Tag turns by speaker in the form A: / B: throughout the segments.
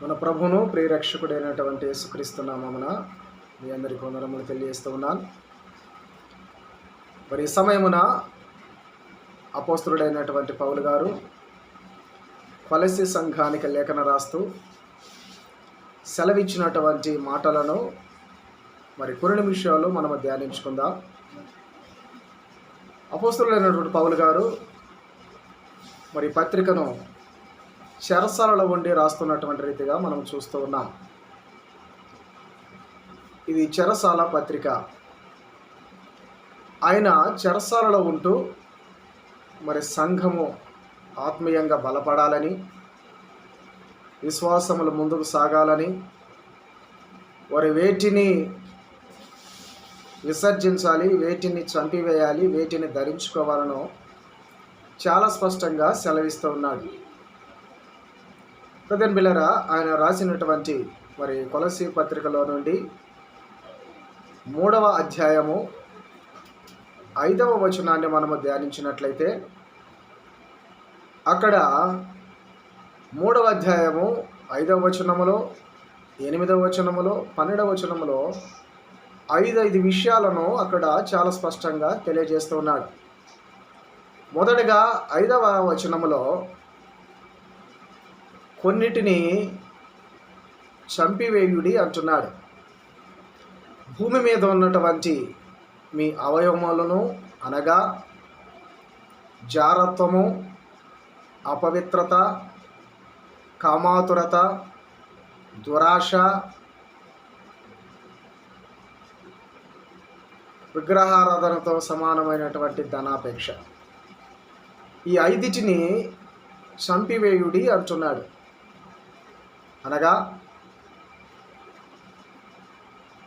A: మన ప్రభును ప్రియరక్షకుడైనటువంటి యేసుక్రీస్తు నామమున మీ అందరికీ వందనములు తెలియజేస్తూ ఉన్నాను. మరి ఈ సమయమున అపోస్తుడైనటువంటి పౌలు గారు కొలసి సంఘానికి లేఖన రాస్తూ సెలవిచ్చినటువంటి మాటలను మరి కొన్ని నిమిషాలు మనము ధ్యానించుకుందాం. అపోస్తుడైనటువంటి పౌలు గారు మరి పత్రికను చెరసాలలో ఉండి రాస్తున్నటువంటి రీతిగా మనం చూస్తూ ఉన్నాం. ఇది చెరసాల పత్రిక. ఆయన చెరసాలలో ఉంటూ మరి సంఘము ఆత్మీయంగా బలపడాలని విశ్వాసములు ముందుకు సాగాలని వారి వేటిని విసర్జించాలి వేటిని చంపివేయాలి వేటిని ధరించుకోవాలనో చాలా స్పష్టంగా సెలవిస్తూ ఉన్నాడు. ప్రదన్ బిల్లరా ఆయన రాసినటువంటి మరి కొలసి పత్రికలో నుండి మూడవ అధ్యాయము ఐదవ వచనాన్ని మనము ధ్యానించినట్లయితే అక్కడ మూడవ అధ్యాయము ఐదవ వచనములో ఎనిమిదవ వచనములో పన్నెండవ వచనములో ఐదు ఐదు విషయాలను అక్కడ చాలా స్పష్టంగా తెలియజేస్తూ ఉన్నాడు. మొదటగా ఐదవ వచనములో కొన్నిటిని చంపివేయుడి అంటున్నాడు. భూమి మీద ఉన్నటువంటి మీ అవయవములను అనగా జారత్వము అపవిత్రత కామాతురత దురాశ విగ్రహారాధనతో సమానమైనటువంటి ధనాపేక్ష. ఈ ఐదిటిని చంపివేయుడి అంటున్నాడు. అనగా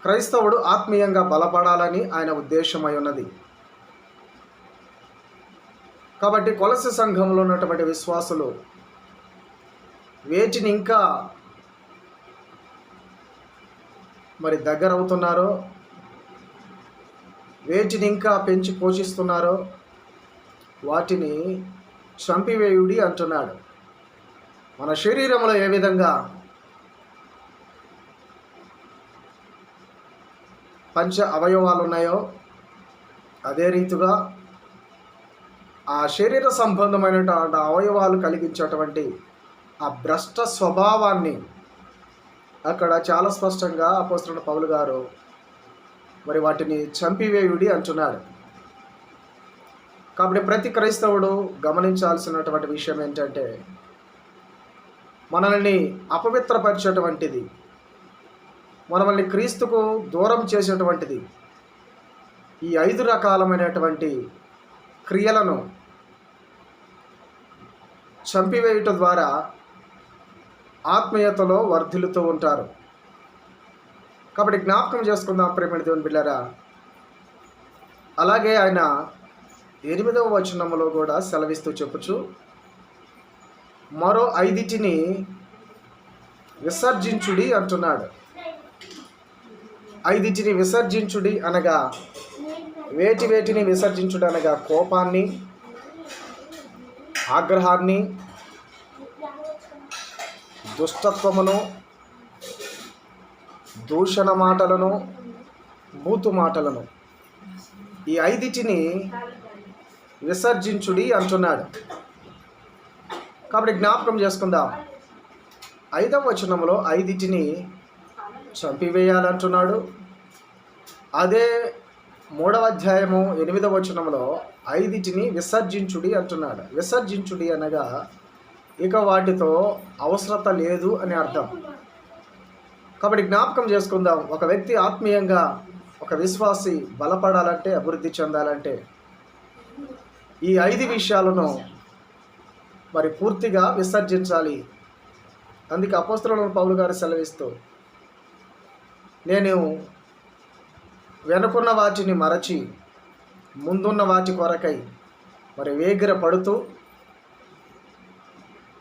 A: క్రైస్తవుడు ఆత్మీయంగా బలపడాలని ఆయన ఉద్దేశమై ఉన్నది. కాబట్టి కొలసి సంఘంలో ఉన్నటువంటి విశ్వాసులు వేటిని ఇంకా మరి దగ్గర అవుతున్నారో వేటిని ఇంకా పెంచి పోషిస్తున్నారో వాటిని చంపివేయుడి అంటున్నాడు. మన శరీరంలో ఏ విధంగా పంచ అవయవాలు ఉన్నాయో అదే రీతిగా ఆ శరీర సంబంధమైనటువంటి అవయవాలు కలిగించేటువంటి ఆ భ్రష్ట స్వభావాన్ని అక్కడ చాలా స్పష్టంగా అపోస్తున్న పౌలు గారు మరి వాటిని చంపివేయుడి అంటున్నాడు కాబట్టి ప్రతి క్రైస్తవుడు గమనించాల్సినటువంటి విషయం ఏంటంటే మనల్ని అపవిత్రపరిచేటువంటిది మనల్ని క్రీస్తుకు దూరం చేసేటువంటిది ఈ ఐదు రకాలమైనటువంటి క్రియలను చంపివేయటం ద్వారా ఆత్మీయతలో వర్ధిల్లుతూ ఉంటారు. కాబట్టి జ్ఞాపకం చేసుకుందాం ప్రేమడి దేవుని బిళ్ళారా అలాగే ఆయన ఎనిమిదవ వచనంలో కూడా సెలవిస్తూ చెప్పుచు మరో ఐదిటిని విసర్జించుడి అంటున్నాడు. ఐదిటిని విసర్జించుడి అనగా వేటి వేటిని విసర్జించుడు అనగా కోపాన్ని ఆగ్రహాన్ని దుష్టత్వమును దూషణ మాటలను బూతు మాటలను. ఈ ఐదిటిని విసర్జించుడి అంటున్నాడు. కాబట్టి జ్ఞాపకం చేసుకుందాం. ఐదవ వచనంలో ఐదిటిని చంపివేయాలంటున్నాడు. అదే మూడవ అధ్యాయము ఎనిమిదవ వచనంలో ఐదిటిని విసర్జించుడి అంటున్నాడు. విసర్జించుడి అనగా ఇక వాటితో అవసరత లేదు అని అర్థం. కాబట్టి జ్ఞాపకం చేసుకుందాం. ఒక వ్యక్తి ఆత్మీయంగా ఒక విశ్వాసి బలపడాలంటే అభివృద్ధి చెందాలంటే ఈ ఐదు విషయాలను మరి పూర్తిగా విసర్జించాలి. అందుకే అపోస్తులను పౌలు గారు సెలవిస్తూ నేను వెనుకున్న వాటిని మరచి ముందున్న వాటి కొరకై మరి వేగిర పడుతూ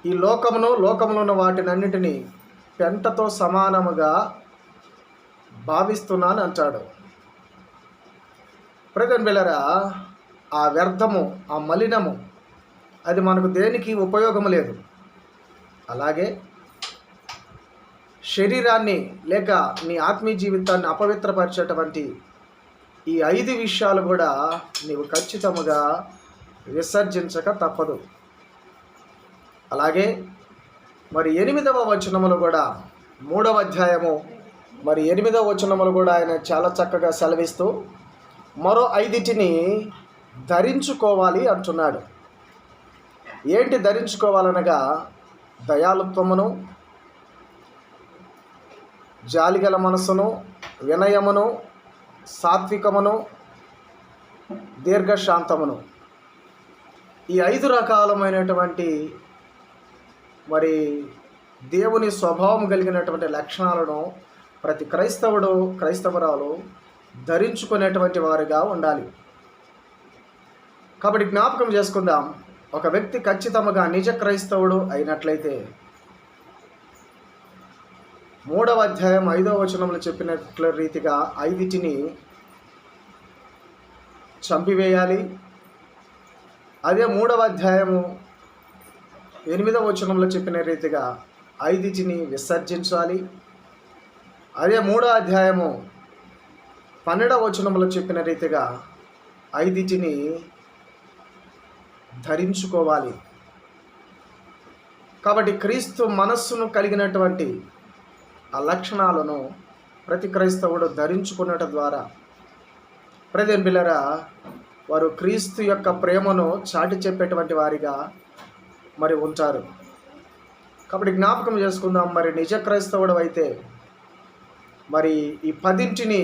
A: ఈ లోకమును లోకములో ఉన్న వాటినన్నిటినీ పెంటతో సమానముగా భావిస్తున్నాను అంటాడు. ప్రజన్ బిల్లరా ఆ వ్యర్థము ఆ మలినము అది మనకు దేనికి ఉపయోగం లేదు. అలాగే శరీరాన్ని లేక నీ ఆత్మీయ జీవితాన్ని అపవిత్రపరిచేటువంటి ఈ ఐదు విషయాలు కూడా నీవు ఖచ్చితముగా విసర్జించక తప్పదు. అలాగే మరి ఎనిమిదవ వచనములు కూడా మూడవ అధ్యాయము మరి ఎనిమిదవ వచనములు కూడా ఆయన చాలా చక్కగా సెలవిస్తూ మరో ఐదిటిని ధరించుకోవాలి అంటున్నాడు. ఏంటి ధరించుకోవాలనగా దయాలుత్వమును జాలిగల మనసును వినయమును సాత్వికమును దీర్ఘశాంతమును. ఈ ఐదు రకాలమైనటువంటి మరి దేవుని స్వభావం కలిగినటువంటి లక్షణాలను ప్రతి క్రైస్తవుడు క్రైస్తవరాలు ధరించుకునేటువంటి వారిగా ఉండాలి. కాబట్టి జ్ఞాపకం చేసుకుందాం. ఒక వ్యక్తి ఖచ్చితంగా నిజ క్రైస్తవుడు అయినట్లయితే మూడవ అధ్యాయం ఐదవ వచనంలో చెప్పినట్ల రీతిగా ఐదిటిని చంపివేయాలి. అదే మూడవ అధ్యాయము ఎనిమిదవ వచనంలో చెప్పిన రీతిగా ఐదిటిని విసర్జించాలి. అదే మూడో అధ్యాయము పన్నెండవ వచనంలో చెప్పిన రీతిగా ఐదిటిని ధరించుకోవాలి. కాబట్టి క్రీస్తు మనస్సును కలిగినటువంటి లక్షణాలను ప్రతి క్రైస్తవుడు ధరించుకున్నట ద్వారా. ప్రతి పిల్లరా వారు క్రీస్తు యొక్క ప్రేమను చాటి చెప్పేటువంటి వారిగా మరి ఉంటారు. కాబట్టి జ్ఞాపకం చేసుకుందాం మరి నిజ క్రైస్తవుడు అయితే మరి ఈ పదింటిని